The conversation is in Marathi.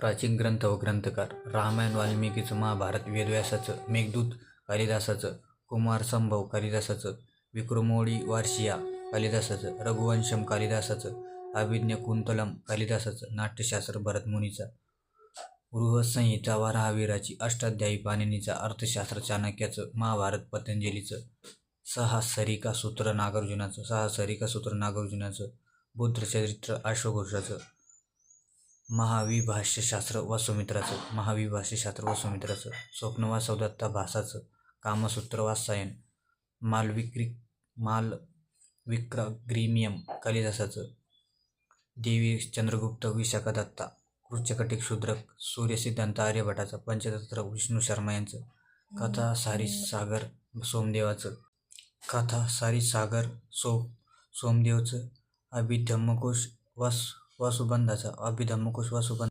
प्राचीन ग्रंथ व ग्रंथकार रामायण वाल्मिकीचं महाभारत वेदव्यासाचं मेघदूत कालिदासाचं कुमार संभव कालिदासाचं विक्रमोडी वार्षिया कालिदासाचं रघुवंशम कालिदासाचं अभिज्ञ कुंतलम कालिदासाचं नाट्यशास्त्र भरतमुनीचा गृहसंहिता वराहवीराची अष्टाध्यायी पाणिनीचा अर्थशास्त्र चाणक्याचं महाभारत पतंजलीचं सहस्रिका सूत्र नागार्जुनाचं सहस्रिका सूत्र नागार्जुनाचं बुद्धचरित्र अश्वघोषाचं महाविभाष्यशास्त्र वसुमित्राचं महाविभाष्यशास्त्र वसुमित्राचं स्वप्नवासवदत्ता भासाचं कामसूत्र सायन मालविक्री माल विक्रग्रीमियम कालिदासाचं देवी चंद्रगुप्त विशाखादत्ता कृच्यकटिक शूद्रक सूर्यसिद्धांत आर्यभटाचं पंचतंत्र विष्णू शर्मा यांचं कथा सागर सोमदेवाचं कथा सागर सो सोमदेवचं अभिधम्मकोश वास वासुबंधाचा अभिधम्मकोश वासुबंध